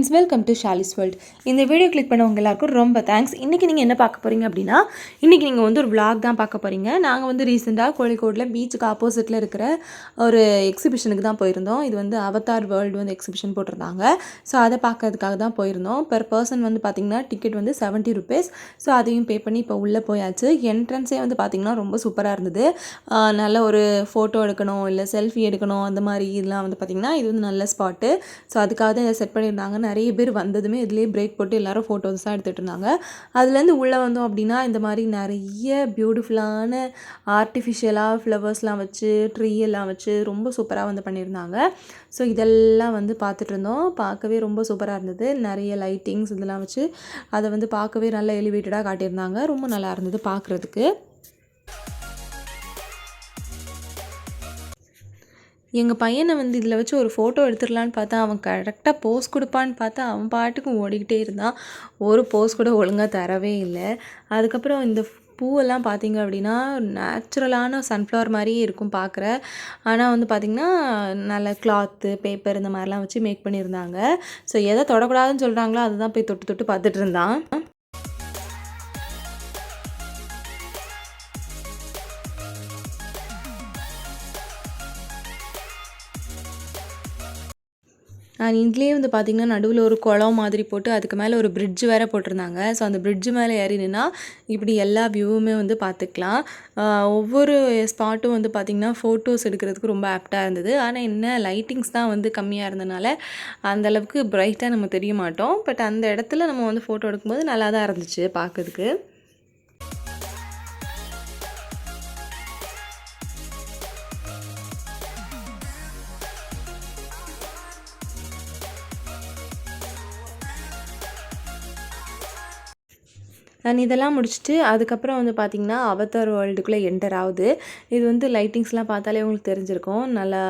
Friends welcome to Shali's world இந்த video click பண்ணவங்க எல்லாருக்கும் ரொம்ப தேங்க்ஸ் இன்றைக்கி நீங்கள் என்ன பார்க்க போகிறீங்க அப்படின்னா இன்றைக்கி நீங்கள் வந்து ஒரு விளாக் தான் பார்க்க போகிறீங்க நாங்கள் வந்து ரீசெண்டாக கோழிக்கோட்டில் பீச்சுக்கு ஆப்போசிட்டில் இருக்கிற ஒரு எக்ஸிபிஷனுக்கு தான் போயிருந்தோம். இது வந்து அவதார் வேர்ல்டு வந்து எக்ஸிபிஷன் போட்டிருந்தாங்க. ஸோ அதை பார்க்கறதுக்காக தான் போயிருந்தோம். பெர் பர்சன் வந்து பார்த்திங்கன்னா டிக்கெட் வந்து செவன்ட்டி ருபீஸ் ஸோ அதையும் பே பண்ணி இப்போ உள்ளே போயாச்சு. என்ட்ரன்ஸே வந்து பார்த்திங்கன்னா ரொம்ப சூப்பராக இருந்தது. நல்ல ஒரு ஃபோட்டோ எடுக்கணும் இல்லை செல்ஃபி எடுக்கணும் அந்த மாதிரி இதெல்லாம் வந்து பார்த்திங்கன்னா இது வந்து நல்ல ஸ்பாட்டு ஸோ அதுக்காக தான் இதை செட் பண்ணியிருந்தாங்க நிறைய பேர் வந்ததுமே இதுலேயே பிரேக் போட்டு எல்லாரும் ஃபோட்டோஸாக எடுத்துகிட்டு இருந்தாங்க. அதுலேருந்து உள்ளே வந்தோம் அப்படின்னா இந்த மாதிரி நிறைய பியூட்டிஃபுல்லான ஆர்டிஃபிஷியலாக ஃப்ளவர்ஸ்லாம் வச்சு ட்ரீ எல்லாம் வச்சு ரொம்ப சூப்பராக வந்து பண்ணியிருந்தாங்க. ஸோ இதெல்லாம் வந்து பார்த்துட்டு இருந்தோம். பார்க்கவே ரொம்ப சூப்பராக இருந்தது. நிறைய லைட்டிங்ஸ் இதெல்லாம் வச்சு அதை வந்து பார்க்கவே நல்லா எலிவேட்டடாக காட்டியிருந்தாங்க. ரொம்ப நல்லா இருந்தது பார்க்குறதுக்கு. எங்கள் பையனை வந்து இதில் வச்சு ஒரு ஃபோட்டோ எடுத்துடலான்னு பார்த்தா அவன் கரெக்டாக போஸ் கொடுப்பான்னு பார்த்தா அவன் பாட்டுக்கு ஓடிக்கிட்டே இருந்தான். ஒரு போஸ் கூட ஒழுங்காக தரவே இல்லை. அதுக்கப்புறம் இந்த பூவெல்லாம் பார்த்தீங்க அப்படின்னா நேச்சுரலான சன்ஃப்ளவர் மாதிரியே இருக்கும் பார்க்குற. ஆனால் வந்து பார்த்திங்கன்னா நல்ல கிளாத்து பேப்பர் இந்த மாதிரிலாம் வச்சு மேக் பண்ணியிருந்தாங்க. ஸோ எதை தொடக்கூடாதுன்னு சொல்கிறாங்களோ அதுதான் போய் தொட்டு தொட்டு பார்த்துட்டு இருந்தான். இதுலேயே வந்து பார்த்திங்கன்னா நடுவில் ஒரு குளம் மாதிரி போட்டு அதுக்கு மேலே ஒரு பிரிட்ஜ் வேறு போட்டிருந்தாங்க. ஸோ அந்த பிரிட்ஜ் மேலே ஏறினா இப்படி எல்லா வியூவுமே வந்து பார்த்துக்கலாம் ஒவ்வொரு ஸ்பாட்டும் வந்து பார்த்திங்கன்னா ஃபோட்டோஸ் எடுக்கிறதுக்கு ரொம்ப ஆப்டாக இருந்தது. ஆனால் என்ன லைட்டிங்ஸ் தான் வந்து கம்மியாக இருந்தனால அந்தளவுக்கு பிரைட்டாக நம்ம தெரிய மாட்டோம். பட் அந்த இடத்துல நம்ம வந்து ஃபோட்டோ எடுக்கும்போது நல்லா தான் இருந்துச்சு பார்க்கறதுக்கு நான் இதெல்லாம் முடிச்சுட்டு அதுக்கப்புறம் வந்து பார்த்திங்கன்னா அவத்தர் வேர்ல்டுக்குள்ளே என்டர் ஆகுது. இது வந்து லைட்டிங்ஸ்லாம் பார்த்தாலே உங்களுக்கு தெரிஞ்சிருக்கும். நல்லா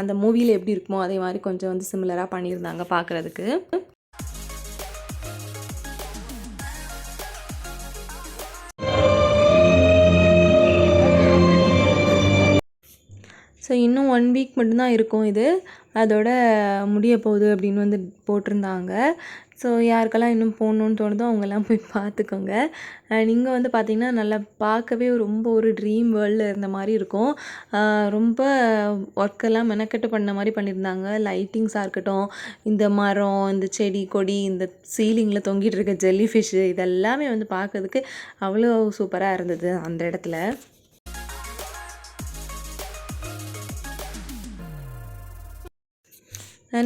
அந்த மூவியில் எப்படி இருக்குமோ அதே மாதிரி கொஞ்சம் வந்து சிமிலராக பண்ணியிருந்தாங்க பார்க்குறதுக்கு ஸோ இன்னும் ஒன் வீக் மட்டும்தான் இருக்கும் இது. அதோட முடிய போகுது அப்படின்னு வந்து போட்டிருந்தாங்க. ஸோ யாருக்கெல்லாம் இன்னும் போகணுன்னு தோணுதோ அவங்கெல்லாம் போய் பார்த்துக்கோங்க. அண்ட் இங்கே வந்து பார்த்திங்கன்னா நல்லா பார்க்கவே ரொம்ப ஒரு ட்ரீம் வேர்ல்டில் இருந்த மாதிரி இருக்கும். ரொம்ப ஒர்க்கெல்லாம் மெனக்கெட்டு பண்ண மாதிரி பண்ணியிருந்தாங்க. லைட்டிங்ஸாக இருக்கட்டும் இந்த மரம் இந்த செடி கொடி இந்த சீலிங்கில் தொங்கிட்டு இருக்க ஜெல்லி ஃபிஷ்ஷு இதெல்லாமே வந்து பார்க்கறதுக்கு அவ்வளோ சூப்பராக இருந்தது அந்த இடத்துல.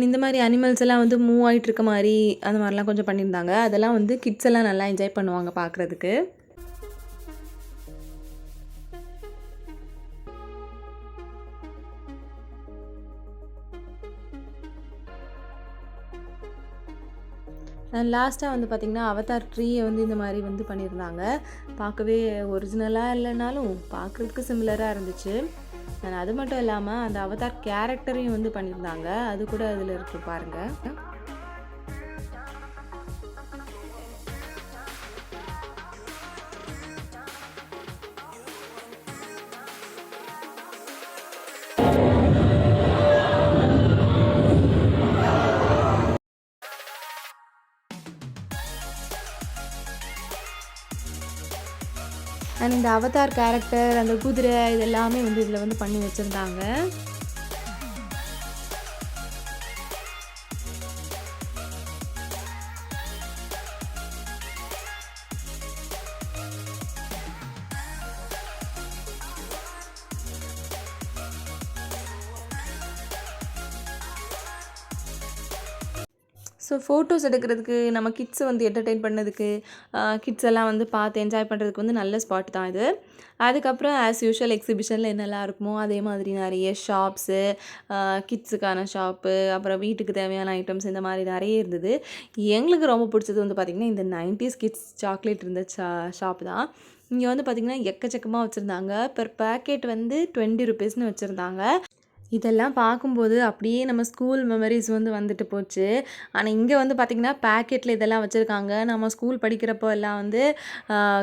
இந்த மாதிரி அனிமல்ஸ் எல்லாம் வந்து மூவ் ஆகிட்டு இருக்க மாதிரி அந்த மாதிரிலாம் கொஞ்சம் பண்ணியிருந்தாங்க. அதெல்லாம் வந்து கிட்ஸ் எல்லாம் நல்லா என்ஜாய் பண்ணுவாங்க பார்க்குறதுக்கு அண்ட் லாஸ்ட்டாக வந்து பார்த்திங்கன்னா அவதார் ட்ரீயை வந்து இந்த மாதிரி வந்து பண்ணியிருந்தாங்க. பார்க்கவே ஒரிஜினலாக இல்லைனாலும் பார்க்குறதுக்கு சிமிலராக இருந்துச்சு. அது மட்டும் இல்லாமல் அந்த அவதார் கேரக்டரையும் வந்து பண்ணியிருந்தாங்க. அது கூட அதில் இருக்கு பாருங்கள் அண்ட் இந்த அவதார் கேரக்டர் அந்த குதிரை இது எல்லாமே வந்து இதில் வந்து பண்ணி வச்சுருந்தாங்க. ஸோ ஃபோட்டோஸ் எடுக்கிறதுக்கு நம்ம கிட்ஸை வந்து என்டர்டெயின் பண்ணதுக்கு கிட்ஸ் எல்லாம் வந்து பார்த்து என்ஜாய் பண்ணுறதுக்கு வந்து நல்ல ஸ்பாட் தான் இது. அதுக்கப்புறம் ஆஸ் யூஷுவல் எக்ஸிபிஷனில் என்னெல்லாம் இருக்குமோ அதே மாதிரி நிறைய ஷாப்ஸு கிட்ஸுக்கான ஷாப்பு அப்புறம் வீட்டுக்கு தேவையான ஐட்டம்ஸ் இந்த மாதிரி நிறைய இருந்தது. எங்களுக்கு ரொம்ப பிடிச்சது வந்து பார்த்திங்கன்னா இந்த நைன்டிஸ் கிட்ஸ் சாக்லேட் இருந்த ஷா ஷாப் தான். இங்கே வந்து பார்த்திங்கன்னா எக்கச்சக்கமாக வச்சுருந்தாங்க. பெர் பேக்கெட் வந்து டுவெண்ட்டி ருபீஸ்னு வச்சுருந்தாங்க. இதெல்லாம் பார்க்கும்போது அப்படியே நம்ம ஸ்கூல் மெமரிஸ் வந்து வந்துட்டு போச்சு. ஆனால் இங்கே வந்து பார்த்திங்கன்னா பேக்கெட்டில் இதெல்லாம் வச்சுருக்காங்க. நம்ம ஸ்கூல் படிக்கிறப்போ எல்லாம் வந்து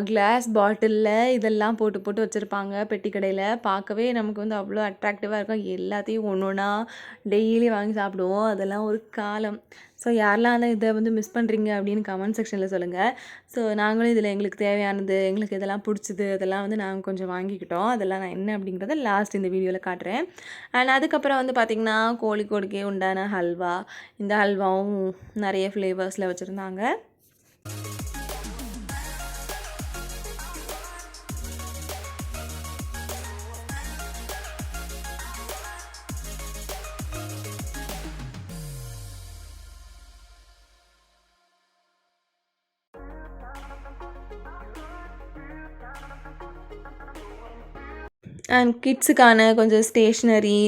கிளாஸ் பாட்டிலில் இதெல்லாம் போட்டு போட்டு வச்சுருப்பாங்க பெட்டி கடையில். பார்க்கவே நமக்கு வந்து அவ்வளோ அட்ராக்டிவாக இருக்கும். எல்லாத்தையும் ஒன்று ஒன்றா டெய்லி வாங்கி சாப்பிடுவோம். அதெல்லாம் ஒரு காலம். ஸோ யாரெல்லாம் அந்த இதை வந்து மிஸ் பண்ணுறீங்க அப்படின்னு கமெண்ட் செக்ஷனில் சொல்லுங்கள் ஸோ நாங்களும் இதில் எங்களுக்கு தேவையானது எங்களுக்கு இதெல்லாம் பிடிச்சது அதெல்லாம் வந்து நாங்கள் கொஞ்சம் வாங்கிக்கிட்டோம். அதெல்லாம் நான் என்ன அப்படிங்கிறத லாஸ்ட் இந்த வீடியோவில் காட்டுறேன். அண்ட் அதுக்கப்புறம் வந்து பார்த்திங்கன்னா கோழிக்கோடுக்கே உண்டான ஹல்வா. இந்த ஹல்வாவும் நிறைய ஃப்ளேவர்ஸில் வச்சுருந்தாங்க. அண்ட் கிட்ஸுக்கான கொஞ்சம் ஸ்டேஷ்னரி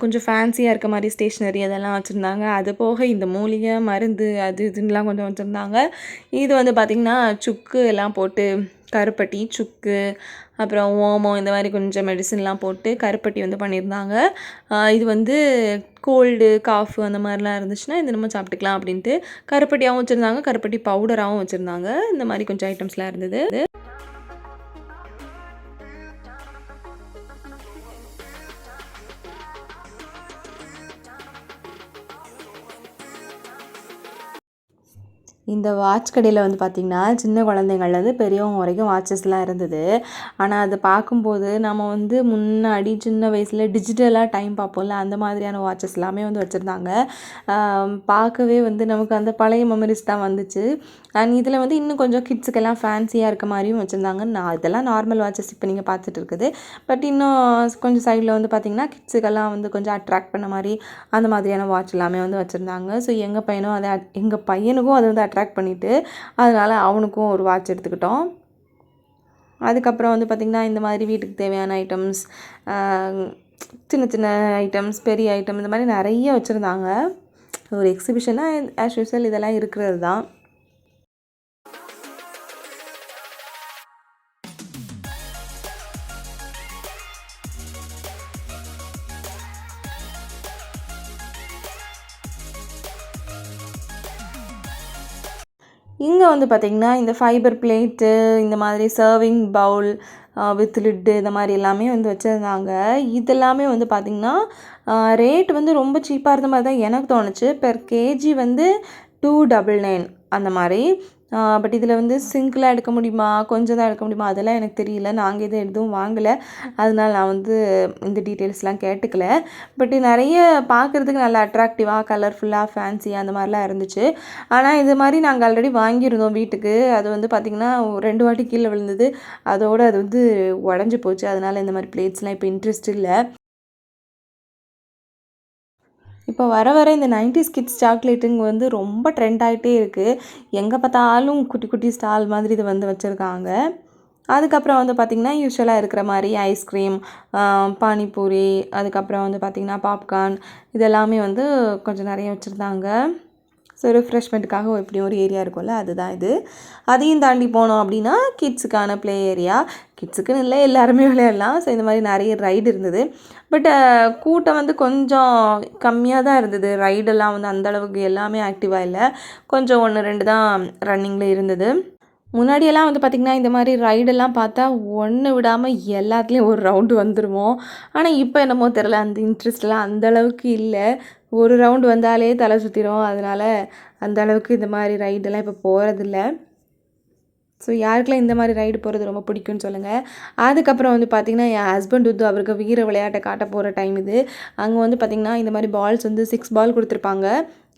கொஞ்சம் ஃபேன்சியாக இருக்க மாதிரி ஸ்டேஷ்னரி அதெல்லாம் வச்சுருந்தாங்க அது போக இந்த மூலிகை மருந்து அது இதுன்னெலாம் கொஞ்சம் வச்சுருந்தாங்க இது வந்து பார்த்திங்கன்னா சுக்கு எல்லாம் போட்டு கருப்பட்டி சுக்கு அப்புறம் ஓமம் இந்த மாதிரி கொஞ்சம் மெடிசன்லாம் போட்டு கருப்பட்டி வந்து பண்ணியிருந்தாங்க இது வந்து கோல்டு காஃபு அந்த மாதிரிலாம் இருந்துச்சுன்னா இது நம்ம சாப்பிட்டுக்கலாம் அப்படின்ட்டு கருப்பட்டியாகவும் வச்சுருந்தாங்க கருப்பட்டி பவுடராகவும் வச்சுருந்தாங்க இந்த மாதிரி கொஞ்சம் ஐட்டம்ஸ்லாம் இருந்தது இந்த வாட்ச் கடையில் வந்து பார்த்திங்கன்னா சின்ன குழந்தைங்கள்லேருந்து பெரியவங்க வரைக்கும் வாட்சஸ்லாம் இருந்தது. ஆனால் அதை பார்க்கும்போது நம்ம வந்து முன்னாடி சின்ன வயசில் டிஜிட்டலாக டைம் பார்ப்போம்ல அந்த மாதிரியான வாட்சஸ் எல்லாமே வந்து வச்சுருந்தாங்க. பார்க்கவே வந்து நமக்கு அந்த பழைய மெமரிஸ் தான் வந்துச்சு. அண்ட் இதில் வந்து இன்னும் கொஞ்சம் கிட்ஸுக்கெல்லாம் ஃபேன்சியாக இருக்க மாதிரியும் வச்சுருந்தாங்க. நான் இதெல்லாம் நார்மல் வாட்சஸ் இப்போ நீங்கள் பார்த்துட்டு இருக்குது. பட் இன்னும் கொஞ்சம் சைடில் வந்து பார்த்திங்கன்னா கிட்ஸுக்கெல்லாம் வந்து கொஞ்சம் அட்ராக்ட் பண்ண மாதிரி அந்த மாதிரியான வாட்ச் எல்லாமே வந்து வச்சுருந்தாங்க. ஸோ எங்கள் பையனும் அதை எங்கள் பையனுக்கும் அது வந்து அட்ராக்ட் அட்ராக்ட் பண்ணிவிட்டு அதனால் அவனுக்கும் ஒரு வாட்ச் எடுத்துக்கிட்டோம். அதுக்கப்புறம் வந்து பார்த்திங்கன்னா இந்த மாதிரி வீட்டுக்கு தேவையான ஐட்டம்ஸ் சின்ன சின்ன ஐட்டம்ஸ் பெரிய ஐட்டம் இந்த மாதிரி நிறைய வச்சுருந்தாங்க. ஒரு எக்ஸிபிஷனாக ஆஸ் யூஸ்வல் இதெல்லாம் இருக்கிறது தான். இங்கே வந்து பார்த்திங்கன்னா இந்த ஃபைபர் பிளேட்டு இந்த மாதிரி சர்விங் பவுல் வித் லிட்டு இந்த மாதிரி எல்லாமே வந்து வச்சுருந்தாங்க. இதெல்லாமே வந்து பார்த்திங்கன்னா ரேட் வந்து ரொம்ப சீப்பாக இருந்த மாதிரி தான் எனக்கு தோணுச்சு. பெர் கேஜி வந்து டூ டபுள் நைன் அந்த மாதிரி. பட் இதில் வந்து சிங்கிளாக எடுக்க முடியுமா? கொஞ்சம் தான் எடுக்க முடியுமா? அதெல்லாம் எனக்கு தெரியல. நாங்கள் எதுவும் எதுவும் வாங்கலை. அதனால் நான் வந்து இந்த டீட்டெயில்ஸ்லாம் கேட்டுக்கல. பட் நிறைய பார்க்குறதுக்கு நல்லா அட்ராக்டிவாக கலர்ஃபுல்லாக ஃபேன்சி அந்த மாதிரிலாம் இருந்துச்சு. ஆனால் இது மாதிரி நாங்கள் ஆல்ரெடி வாங்கியிருந்தோம் வீட்டுக்கு. அது வந்து பார்த்திங்கன்னா ரெண்டு வாட்டி கீழே விழுந்தது. அதோடு அது வந்து உடஞ்சி போச்சு. அதனால் இந்த மாதிரி பிளேட்ஸ்லாம் இப்போ இன்ட்ரெஸ்ட் இல்லை. இப்போ வர வர இந்த நைன்டிஸ் கிட்ஸ் சாக்லேட்டுங்க வந்து ரொம்ப ட்ரெண்ட் ஆகிட்டே இருக்குது எங்கே பார்த்தாலும் குட்டி குட்டி ஸ்டால் மாதிரி இது வந்து வச்சுருக்காங்க. அதுக்கப்புறம் வந்து பார்த்திங்கன்னா யூஸ்வலாக இருக்கிற மாதிரி ஐஸ்கிரீம் பானிபூரி அதுக்கப்புறம் வந்து பார்த்திங்கன்னா பாப்கார்ன் இதெல்லாமே வந்து கொஞ்சம் நிறைய வச்சுருந்தாங்க. ஸோ ரிஃப்ரெஷ்மெண்ட்டுக்காக இப்படி ஒரு ஏரியா இருக்கும்ல அதுதான் இது. அதையும் தாண்டி போனோம் அப்படின்னா கிட்ஸுக்கான ப்ளே ஏரியா கிட்ஸுக்குன்னு இல்லை எல்லாருமே விளையாடலாம். ஸோ இந்த மாதிரி நிறைய ரைடு இருந்தது. பட் கூட்டம் வந்து கொஞ்சம் கம்மியாக தான் இருந்தது. ரைடெல்லாம் வந்து அந்தளவுக்கு எல்லாமே ஆக்டிவாக இல்லை. கொஞ்சம் ஒன்று ரெண்டு தான் ரன்னிங்கில் இருந்தது. முன்னாடியெல்லாம் வந்து பார்த்திங்கன்னா இந்த மாதிரி ரைடெல்லாம் பார்த்தா ஒன்று விடாமல் எல்லாத்துலேயும் ஒரு ரவுண்டு வந்துடுவோம் ஆனால் இப்போ என்னமோ தெரில அந்த இன்ட்ரெஸ்ட்லாம் அந்தளவுக்கு இல்லை. ஒரு ரவுண்டு வந்தாலே தலை சுற்றிடும் அதனால் அந்தளவுக்கு இந்த மாதிரி ரைடெல்லாம் இப்போ போகிறதில்ல ஸோ யாருக்கெல்லாம் இந்த மாதிரி ரைடு போகிறது ரொம்ப பிடிக்கும்னு சொல்லுங்கள் அதுக்கப்புறம் வந்து பார்த்திங்கன்னா என் ஹஸ்பண்ட் வந்து அவருக்கு வீர விளையாட்டை காட்ட போகிற டைம் இது. அங்கே வந்து பார்த்திங்கன்னா இந்த மாதிரி பால்ஸ் வந்து சிக்ஸ் பால் கொடுத்துருப்பாங்க.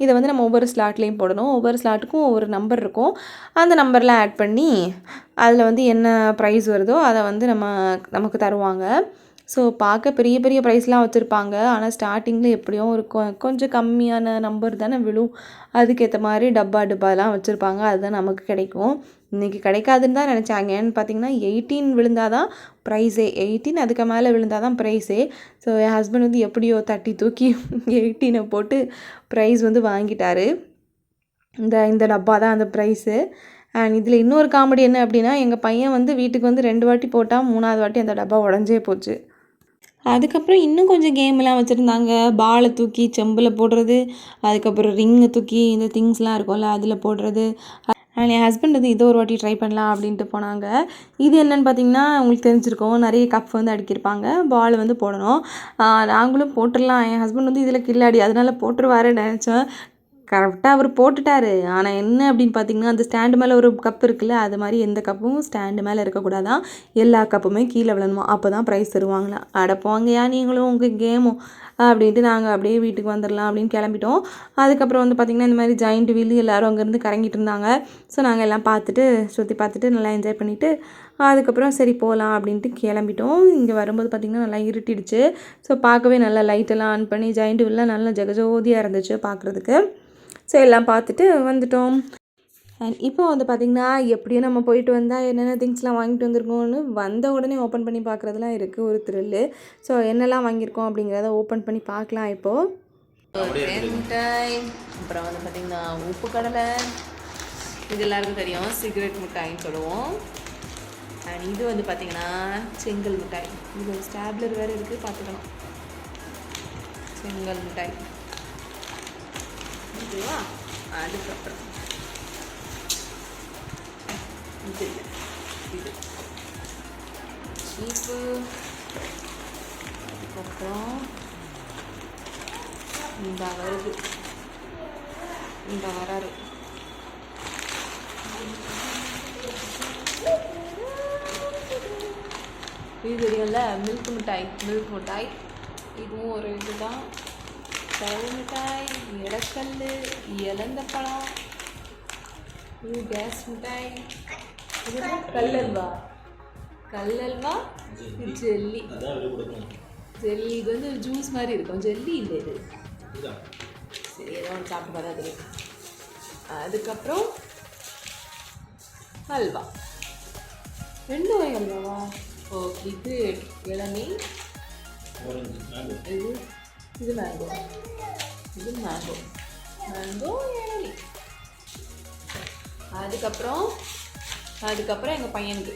இதை வந்து நம்ம ஒவ்வொரு ஸ்லாட்லேயும் போடணும். ஒவ்வொரு ஸ்லாட்டுக்கும் ஒவ்வொரு நம்பர் இருக்கும். அந்த நம்பர்லாம் ஆட் பண்ணி அதில் வந்து என்ன ப்ரைஸ் வருதோ அதை வந்து நம்ம நமக்கு தருவாங்க. ஸோ பார்க்க பெரிய பெரிய ப்ரைஸ்லாம் வச்சுருப்பாங்க. ஆனால் ஸ்டார்டிங்கில் எப்படியும் ஒரு கொ கொஞ்சம் கம்மியான நம்பர் தானே விழும். அதுக்கேற்ற மாதிரி டப்பா டப்பாலாம் வச்சுருப்பாங்க. அதுதான் நமக்கு கிடைக்கும். இன்றைக்கி கிடைக்காதுன்னு தான் நினச்சாங்க. ஏன்னு பார்த்தீங்கன்னா எயிட்டீன் விழுந்தால் தான் ப்ரைஸே எயிட்டீன் அதுக்கு மேலே விழுந்தால் தான் ப்ரைஸே ஸோ என் ஹஸ்பண்ட் வந்து எப்படியோ தட்டி தூக்கி எயிட்டீனை போட்டு ப்ரைஸ் வந்து வாங்கிட்டாரு. இந்த இந்த டப்பா தான் அந்த ப்ரைஸு அண்ட் இதில் இன்னொரு காமெடி என்ன அப்படின்னா எங்கள் பையன் வந்து வீட்டுக்கு வந்து ரெண்டு வாட்டி போட்டால் மூணாவது வாட்டி அந்த டப்பா உடஞ்சே போச்சு. அதுக்கப்புறம் இன்னும் கொஞ்சம் கேம்லாம் வச்சுருந்தாங்க. பாலை தூக்கி செம்பில் போடுறது அதுக்கப்புறம் ரிங்கை தூக்கி இந்த திங்ஸ்லாம் இருக்கும்ல அதில் போடுறது. அண்ட் என் ஹஸ்பண்ட் வந்து இதோ ஒரு வாட்டி ட்ரை பண்ணலாம் அப்படின்ட்டு போனாங்க. இது என்னென்னு பார்த்தீங்கன்னா உங்களுக்கு தெரிஞ்சிருக்கும். நிறைய கப் வந்து அடிக்கிருப்பாங்க பால் வந்து போடணும். நாங்களும் போட்டுடலாம். என் ஹஸ்பண்ட் வந்து இதில் கில்லாடி அதனால போட்டுருவாருன்னு நினச்சேன். கரெக்டாக அவர் போட்டுட்டாரு. ஆனால் என்ன அப்படின்னு பார்த்தீங்கன்னா அந்த ஸ்டாண்டு மேலே ஒரு கப் இருக்குல்ல அது மாதிரி எந்த கப்பும் ஸ்டாண்டு மேலே இருக்கக்கூடாதான் எல்லா கப்புமே கீழே விழணுமா? அப்போ தான் ப்ரைஸ் தருவாங்களாம் அடப்போங்கயா நீங்களும் உங்கள் கேமும் அப்படின்ட்டு நாங்கள் அப்படியே வீட்டுக்கு வந்துடலாம் அப்படின்னு கிளம்பிட்டோம். அதுக்கப்புறம் வந்து பார்த்திங்கன்னா இந்த மாதிரி ஜாயிண்ட் வீல் எல்லோரும் அங்கேருந்து கறங்கிட்டு இருந்தாங்க. ஸோ நாங்கள் எல்லாம் பார்த்துட்டு சுற்றி பார்த்துட்டு நல்லா என்ஜாய் பண்ணிவிட்டு அதுக்கப்புறம் சரி போகலாம் அப்படின்ட்டு கிளம்பிட்டோம். இங்கே வரும்போது பார்த்திங்கன்னா நல்லா இருட்டிடுச்சு. ஸோ பார்க்கவே நல்லா லைட்டெல்லாம் ஆன் பண்ணி ஜாயிண்ட் வீல்லாம் நல்லா ஜெகஜோதியாக இருந்துச்சு பார்க்குறதுக்கு ஸோ எல்லாம் பார்த்துட்டு வந்துட்டோம். அண்ட் இப்போ வந்து பார்த்திங்கன்னா எப்படியும் நம்ம போயிட்டு வந்தால் என்னென்ன திங்ஸ்லாம் வாங்கிட்டு வந்திருக்கோம்னு வந்த உடனே ஓப்பன் பண்ணி பார்க்குறதுலாம் இருக்குது ஒரு த்ரில்லு ஸோ என்னெல்லாம் வாங்கியிருக்கோம் அப்படிங்கிறத ஓப்பன் பண்ணி பார்க்கலாம் இப்போது மிட்டாய் அப்புறம் வந்து பார்த்திங்கன்னா உப்பு கடலை. இது எல்லாருக்கும் தெரியும். சிகரெட் மிட்டாய்ன்னு சொல்லுவோம். அண்ட் இது வந்து பார்த்திங்கன்னா செங்கல் மிட்டாய். இது ஒரு ஸ்டாப்லர் வேறு இருக்குது பார்த்துக்கலாம். செங்கல் மிட்டாய். ஓகேவா அதுக்கப்புறம் இது இது சீப்பு அதுக்கப்புறம் இந்த வருது இந்த வராரு இது தெரியும்ல? மில்க் மிட்டாய். மில்க் மிட்டாய். இதுவும் ஒரு இதுதான். தயிர் மிட்டாய் இடக்கல் இலந்த பழம் இது கேஸ் மிட்டாய். இது? கல்லல்வா? கல்லல்வா? ஜெல்லி. ஜெல்லி. இது வந்து ஜூஸ் மாதிரி இருக்கும். ஜெல்லி இல்லை இது. சரி ஏதோ ஒன்று சாப்பிட்டு பார்த்தா தெரியும் அதுக்கப்புறம் ஹல்வா ரெண்டு வகை ஹல்வாவா ஓ இது இளநீ இது இது மேங்கோ இது மேங்கோ மேங்கோ இளநீ அதுக்கப்புறம் அதுக்கப்புறம் எங்கள் பையனுக்கு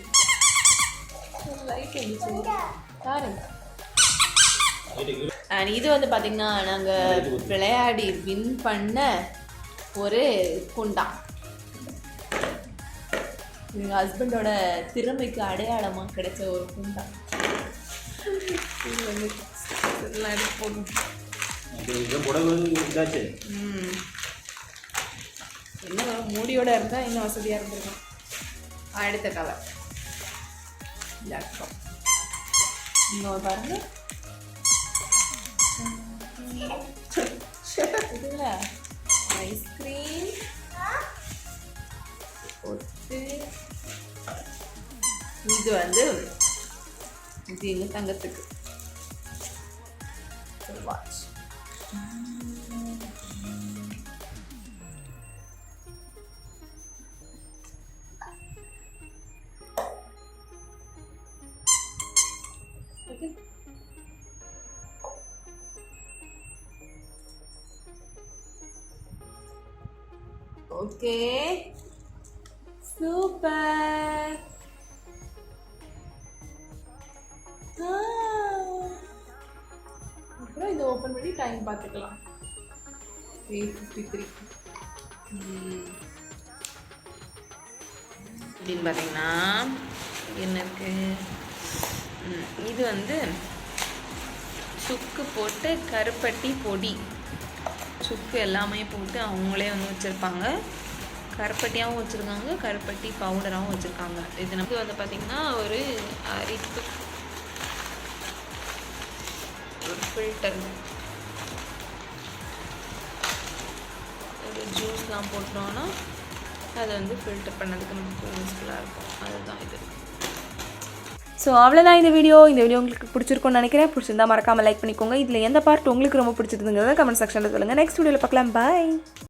லைட் இருந்துச்சு பாருங்க அண்ட் இது வந்து பார்த்திங்கன்னா நாங்கள் விளையாடி வின் பண்ண ஒரு குண்டா எங்கள் ஹஸ்பண்டோட திறமைக்கு அடையாளமாக கிடைச்ச ஒரு குண்டா இது வந்து இதெல்லாம் எடுத்து போடணும் ம். என்ன? மூடியோட இருந்தால் இன்னும் வசதியாக இருந்திருக்கும் அடுத்த கலர் லேப்டாப் இன்னொரு பாருங்க இதுல ஐஸ்கிரீம் ஒட்டு இது வந்து இது தங்கத்துக்கு வாட்ச் ஓகே ஓகே சூப்பர் படி டைம் பார்த்துக்கலாம்? எயிட் ஃபிஃப்டி த்ரீ அப்படின்னு பார்த்தீங்கன்னா என்ன இருக்கு? இது வந்து சுக்கு போட்டு கருப்பட்டி பொடி. சுக்கு எல்லாமே போட்டு அவங்களே வந்து வச்சுருப்பாங்க. கருப்பட்டியாகவும் வச்சுருக்காங்க கருப்பட்டி பவுடராகவும் வச்சுருக்காங்க. இது நமக்கு வந்து பார்த்திங்கன்னா ஒரு அரிப்பு ஒரு ஃபில்டர் ஜூஸ்லாம் போட்டோன்னா அதை வந்து ஃபில்டர் பண்ணதுக்கு நமக்கு யூஸ்ஃபுல்லாக இருக்கும். அதுதான் இது. ஸோ அவ்வளோதான் இந்த வீடியோ இந்த வீடியோ உங்களுக்கு பிடிச்சிருக்கும்னு நினைக்கிறேன். பிடிச்சிருந்தா மறக்காமல் லைக் பண்ணிக்கோங்க. இதில் எந்த பார்ட் உங்களுக்கு ரொம்ப பிடிச்சிருந்துங்கிறத கமெண்ட் செக்ஷனில் சொல்லுங்கள் நெக்ஸ்ட் வீடியோவில் பார்க்கலாம். பாய்